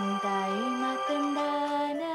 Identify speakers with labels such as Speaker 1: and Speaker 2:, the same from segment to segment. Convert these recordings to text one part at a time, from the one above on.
Speaker 1: Cintai makendana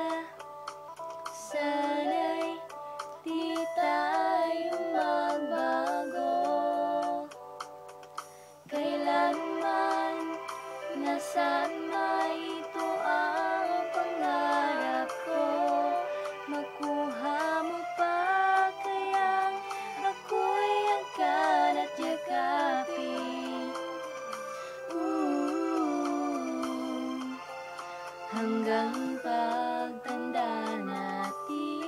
Speaker 1: Hanggang pagtanda natin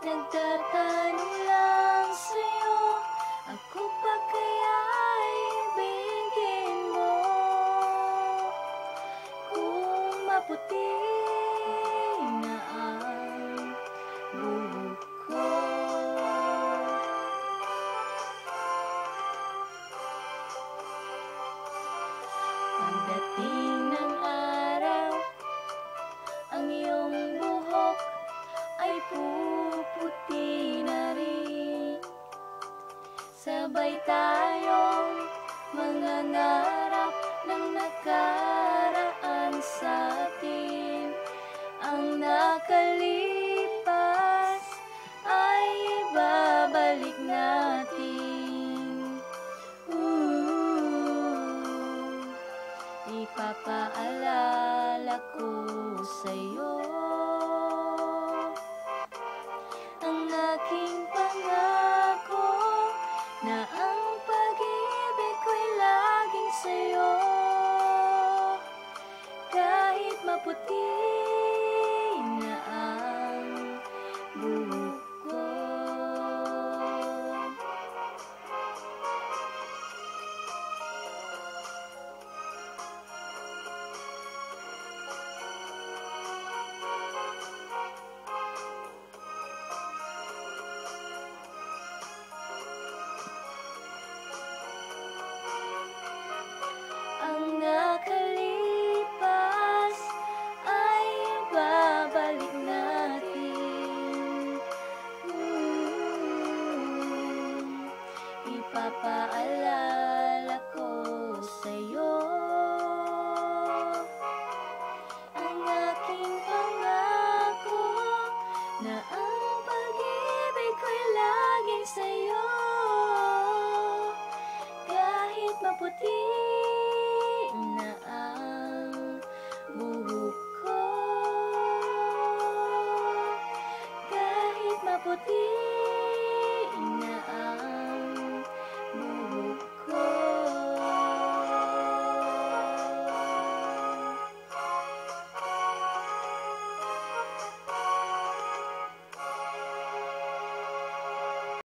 Speaker 1: Nagtatanong lang sa'yo Ako pa mo? Kung na ang Pagdating ng araw Ang iyong buhok ay puputi na rin. Sabay tayong mangangarap ng nakaraan sa atin Ipapaalala ko sa'yo Pinapaalala ko sa'yo. Ang aking pangako Na ang pag-ibig ko'y laging sa'yo.